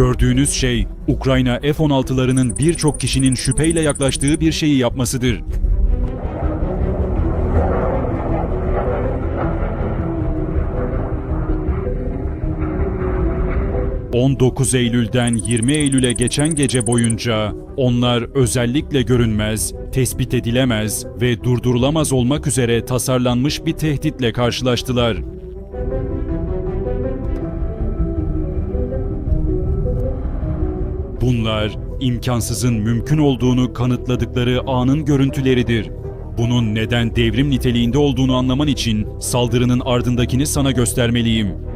Gördüğünüz şey Ukrayna F-16'larının birçok kişinin şüpheyle yaklaştığı bir şeyi yapmasıdır. 19 Eylül'den 20 Eylül'e geçen gece boyunca onlar özellikle görünmez, tespit edilemez ve durdurulamaz olmak üzere tasarlanmış bir tehditle karşılaştılar. Bunlar imkansızın mümkün olduğunu kanıtladıkları anın görüntüleridir. Bunun neden devrim niteliğinde olduğunu anlaman için saldırının ardındakini sana göstermeliyim.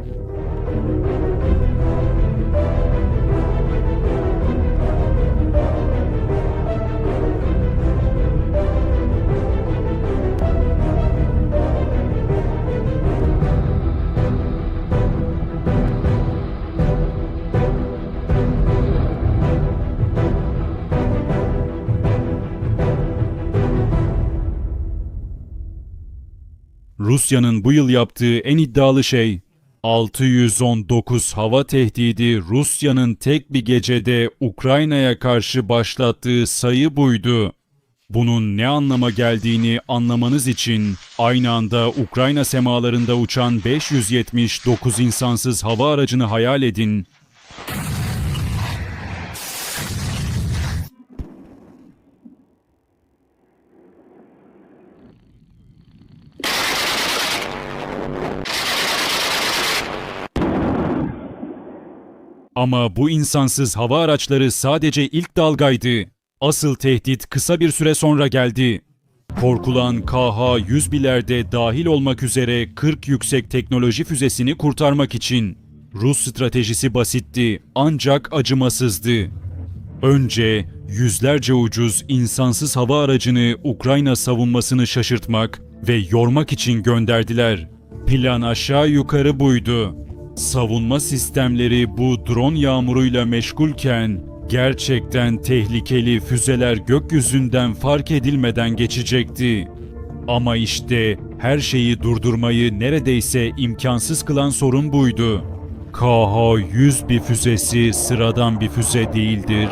Rusya'nın bu yıl yaptığı en iddialı şey 619 hava tehdidi Rusya'nın tek bir gecede Ukrayna'ya karşı başlattığı sayı buydu. Bunun ne anlama geldiğini anlamanız için aynı anda Ukrayna semalarında uçan 579 insansız hava aracını hayal edin. Ama bu insansız hava araçları sadece ilk dalgaydı. Asıl tehdit kısa bir süre sonra geldi. Korkulan KH-101'lerde dahil olmak üzere 40 yüksek teknoloji füzesini kurtarmak için. Rus stratejisi basitti ancak acımasızdı. Önce yüzlerce ucuz insansız hava aracını Ukrayna savunmasını şaşırtmak ve yormak için gönderdiler. Plan aşağı yukarı buydu. Savunma sistemleri bu drone yağmuruyla meşgulken gerçekten tehlikeli füzeler gökyüzünden fark edilmeden geçecekti. Ama işte her şeyi durdurmayı neredeyse imkansız kılan sorun buydu. KH-100 bir füzesi sıradan bir füze değildir.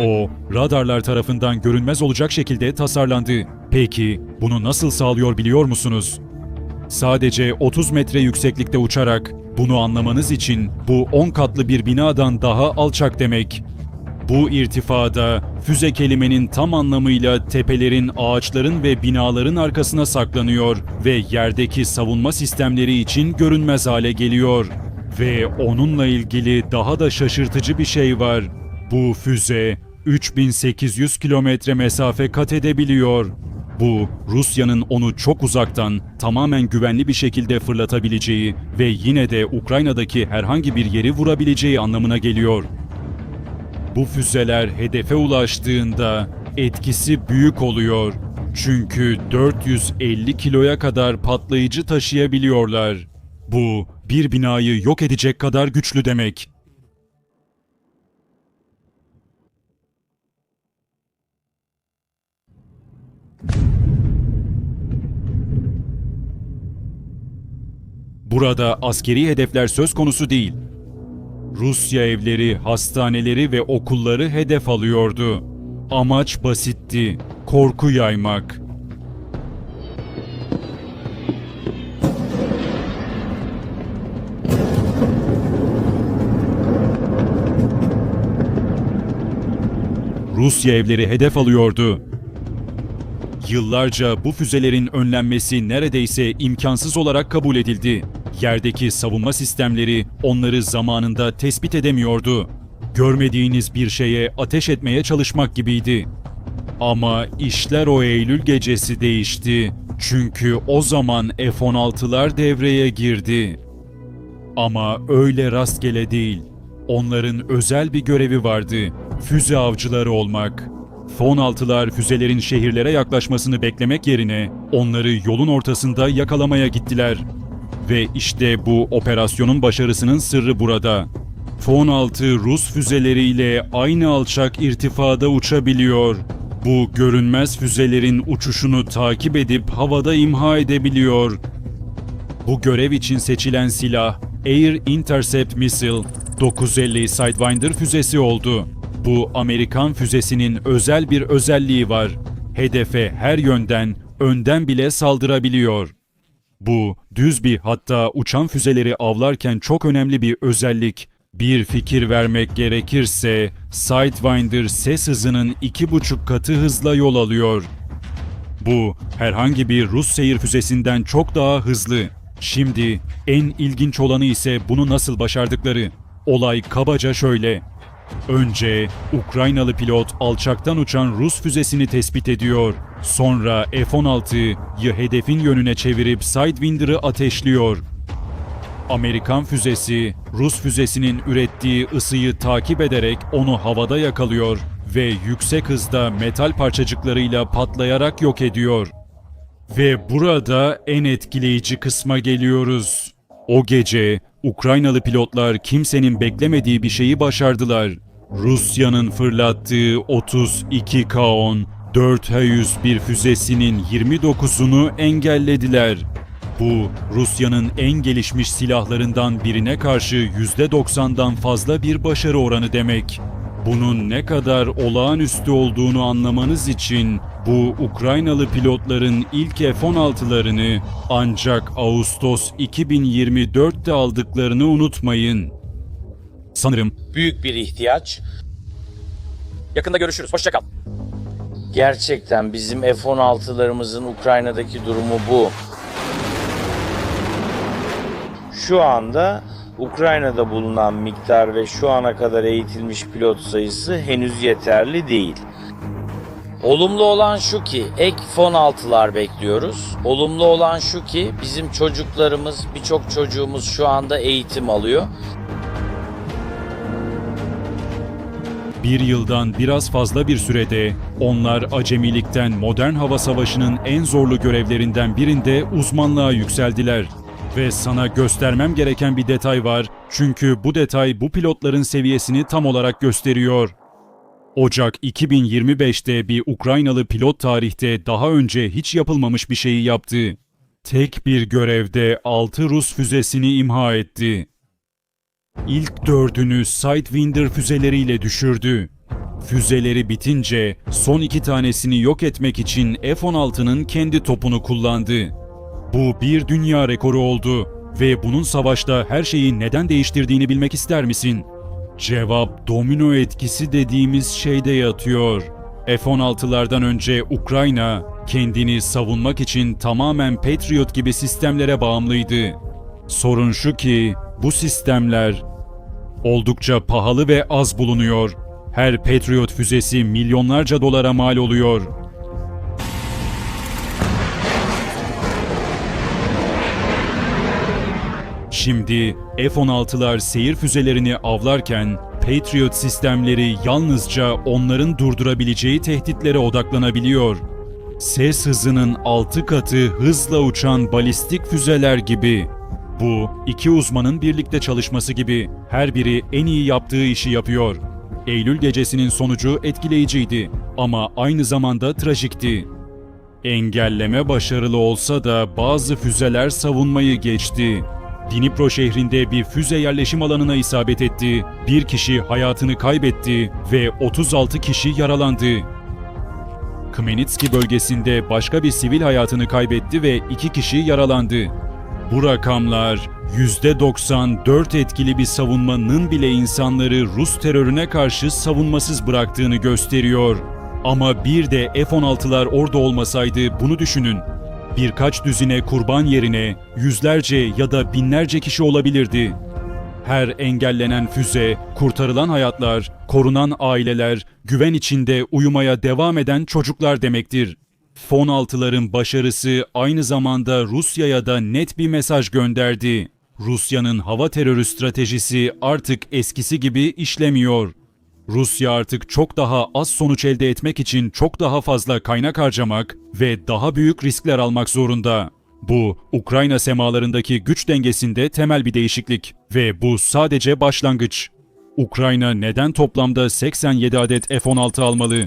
O, radarlar tarafından görünmez olacak şekilde tasarlandı. Peki, bunu nasıl sağlıyor biliyor musunuz? Sadece 30 metre yükseklikte uçarak bunu anlamanız için bu 10 katlı bir binadan daha alçak demek. Bu irtifada füze kelimenin tam anlamıyla tepelerin, ağaçların ve binaların arkasına saklanıyor ve yerdeki savunma sistemleri için görünmez hale geliyor. Ve onunla ilgili daha da şaşırtıcı bir şey var. Bu füze 3800 kilometre mesafe kat edebiliyor. Bu, Rusya'nın onu çok uzaktan, tamamen güvenli bir şekilde fırlatabileceği ve yine de Ukrayna'daki herhangi bir yeri vurabileceği anlamına geliyor. Bu füzeler hedefe ulaştığında etkisi büyük oluyor. Çünkü 450 kiloya kadar patlayıcı taşıyabiliyorlar. Bu, bir binayı yok edecek kadar güçlü demek. Burada askeri hedefler söz konusu değil. Rusya evleri, hastaneleri ve okulları hedef alıyordu. Amaç basitti. Korku yaymak. Rusya evleri hedef alıyordu. Yıllarca bu füzelerin önlenmesi neredeyse imkansız olarak kabul edildi. Yerdeki savunma sistemleri onları zamanında tespit edemiyordu. Görmediğiniz bir şeye ateş etmeye çalışmak gibiydi. Ama işler o Eylül gecesi değişti. Çünkü o zaman F-16'lar devreye girdi. Ama öyle rastgele değil. Onların özel bir görevi vardı. Füze avcıları olmak. F-16'lar füzelerin şehirlere yaklaşmasını beklemek yerine onları yolun ortasında yakalamaya gittiler. Ve işte bu operasyonun başarısının sırrı burada. F-16 Rus füzeleriyle aynı alçak irtifada uçabiliyor. Bu görünmez füzelerin uçuşunu takip edip havada imha edebiliyor. Bu görev için seçilen silah Air Intercept Missile 950 Sidewinder füzesi oldu. Bu Amerikan füzesinin özel bir özelliği var. Hedefe her yönden, önden bile saldırabiliyor. Bu düz bir hatta uçan füzeleri avlarken çok önemli bir özellik. Bir fikir vermek gerekirse Sidewinder ses hızının iki buçuk katı hızla yol alıyor. Bu herhangi bir Rus seyir füzesinden çok daha hızlı. Şimdi en ilginç olanı ise bunu nasıl başardıkları. Olay kabaca şöyle. Önce Ukraynalı pilot alçaktan uçan Rus füzesini tespit ediyor. Sonra F-16'yı hedefin yönüne çevirip Sidewinder'ı ateşliyor. Amerikan füzesi, Rus füzesinin ürettiği ısıyı takip ederek onu havada yakalıyor ve yüksek hızda metal parçacıklarıyla patlayarak yok ediyor. Ve burada en etkileyici kısma geliyoruz. O gece Ukraynalı pilotlar kimsenin beklemediği bir şeyi başardılar. Rusya'nın fırlattığı 32 K-10 4H-101 füzesinin 29'unu engellediler. Bu Rusya'nın en gelişmiş silahlarından birine karşı %90'dan fazla bir başarı oranı demek. Bunun ne kadar olağanüstü olduğunu anlamanız için bu Ukraynalı pilotların ilk F-16'larını ancak Ağustos 2024'te aldıklarını unutmayın. Sanırım büyük bir ihtiyaç. Yakında görüşürüz. Hoşça kal. Gerçekten bizim F-16'larımızın Ukrayna'daki durumu bu. Şu anda Ukrayna'da bulunan miktar ve şu ana kadar eğitilmiş pilot sayısı henüz yeterli değil. Olumlu olan şu ki ek F-16'lar bekliyoruz. Olumlu olan şu ki bizim çocuklarımız, birçok çocuğumuz şu anda eğitim alıyor. Bir yıldan biraz fazla bir sürede onlar acemilikten modern hava savaşının en zorlu görevlerinden birinde uzmanlığa yükseldiler. Ve sana göstermem gereken bir detay var çünkü bu detay bu pilotların seviyesini tam olarak gösteriyor. Ocak 2025'te bir Ukraynalı pilot tarihte daha önce hiç yapılmamış bir şeyi yaptı. Tek bir görevde 6 Rus füzesini imha etti. İlk dördünü Sidewinder füzeleriyle düşürdü. Füzeleri bitince son iki tanesini yok etmek için F-16'nın kendi topunu kullandı. Bu bir dünya rekoru oldu ve bunun savaşta her şeyi neden değiştirdiğini bilmek ister misin? Cevap domino etkisi dediğimiz şeyde yatıyor. F-16'lardan önce Ukrayna kendini savunmak için tamamen Patriot gibi sistemlere bağımlıydı. Sorun şu ki bu sistemler oldukça pahalı ve az bulunuyor. Her Patriot füzesi milyonlarca dolara mal oluyor. Şimdi F-16'lar seyir füzelerini avlarken Patriot sistemleri yalnızca onların durdurabileceği tehditlere odaklanabiliyor. Ses hızının 6 katı hızla uçan balistik füzeler gibi. Bu iki uzmanın birlikte çalışması gibi her biri en iyi yaptığı işi yapıyor. Eylül gecesinin sonucu etkileyiciydi ama aynı zamanda trajikti. Engelleme başarılı olsa da bazı füzeler savunmayı geçti. Dnipro şehrinde bir füze yerleşim alanına isabet etti. Bir kişi hayatını kaybetti ve 36 kişi yaralandı. Khmelnytski bölgesinde başka bir sivil hayatını kaybetti ve iki kişi yaralandı. Bu rakamlar %94 etkili bir savunmanın bile insanları Rus terörüne karşı savunmasız bıraktığını gösteriyor. Ama bir de F-16'lar orada olmasaydı bunu düşünün. Birkaç düzine kurban yerine yüzlerce ya da binlerce kişi olabilirdi. Her engellenen füze, kurtarılan hayatlar, korunan aileler, güven içinde uyumaya devam eden çocuklar demektir. Fon altıların başarısı aynı zamanda Rusya'ya da net bir mesaj gönderdi. Rusya'nın hava terörü stratejisi artık eskisi gibi işlemiyor. Rusya artık çok daha az sonuç elde etmek için çok daha fazla kaynak harcamak ve daha büyük riskler almak zorunda. Bu, Ukrayna semalarındaki güç dengesinde temel bir değişiklik ve bu sadece başlangıç. Ukrayna neden toplamda 87 adet F-16 almalı?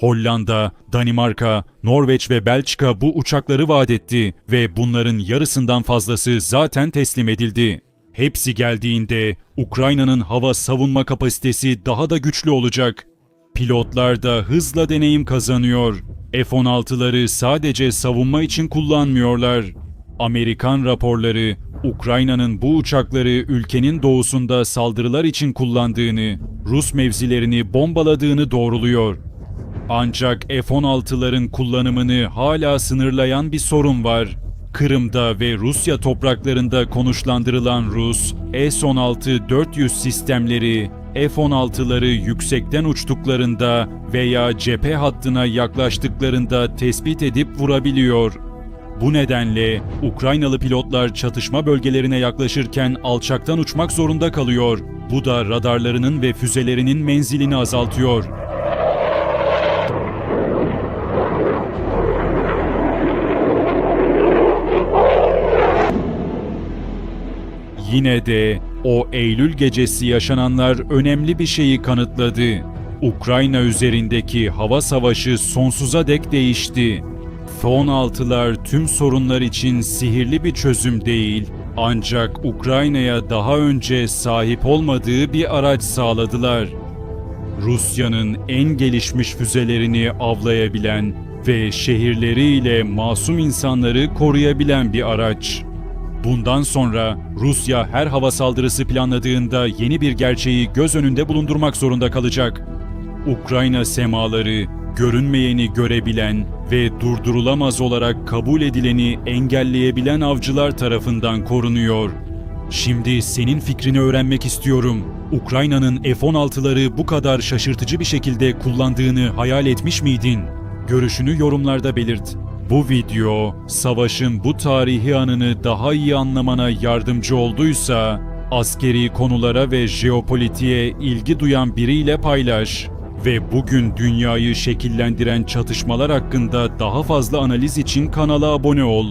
Hollanda, Danimarka, Norveç ve Belçika bu uçakları vaat etti ve bunların yarısından fazlası zaten teslim edildi. Hepsi geldiğinde Ukrayna'nın hava savunma kapasitesi daha da güçlü olacak. Pilotlar da hızla deneyim kazanıyor. F-16'ları sadece savunma için kullanmıyorlar. Amerikan raporları Ukrayna'nın bu uçakları ülkenin doğusunda saldırılar için kullandığını, Rus mevzilerini bombaladığını doğruluyor. Ancak F-16'ların kullanımını hala sınırlayan bir sorun var. Kırım'da ve Rusya topraklarında konuşlandırılan Rus S-16-400 sistemleri F-16'ları yüksekten uçtuklarında veya cephe hattına yaklaştıklarında tespit edip vurabiliyor. Bu nedenle Ukraynalı pilotlar çatışma bölgelerine yaklaşırken alçaktan uçmak zorunda kalıyor. Bu da radarlarının ve füzelerinin menzilini azaltıyor. Yine de o Eylül gecesi yaşananlar önemli bir şeyi kanıtladı. Ukrayna üzerindeki hava savaşı sonsuza dek değişti. F-16'lar tüm sorunlar için sihirli bir çözüm değil, ancak Ukrayna'ya daha önce sahip olmadığı bir araç sağladılar. Rusya'nın en gelişmiş füzelerini avlayabilen ve şehirleriyle masum insanları koruyabilen bir araç. Bundan sonra Rusya her hava saldırısı planladığında yeni bir gerçeği göz önünde bulundurmak zorunda kalacak. Ukrayna semaları görünmeyeni görebilen ve durdurulamaz olarak kabul edileni engelleyebilen avcılar tarafından korunuyor. Şimdi senin fikrini öğrenmek istiyorum. Ukrayna'nın F-16'ları bu kadar şaşırtıcı bir şekilde kullandığını hayal etmiş miydin? Görüşünü yorumlarda belirt. Bu video savaşın bu tarihi anını daha iyi anlamana yardımcı olduysa askeri konulara ve jeopolitiğe ilgi duyan biriyle paylaş ve bugün dünyayı şekillendiren çatışmalar hakkında daha fazla analiz için kanala abone ol.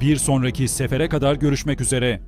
Bir sonraki sefere kadar görüşmek üzere.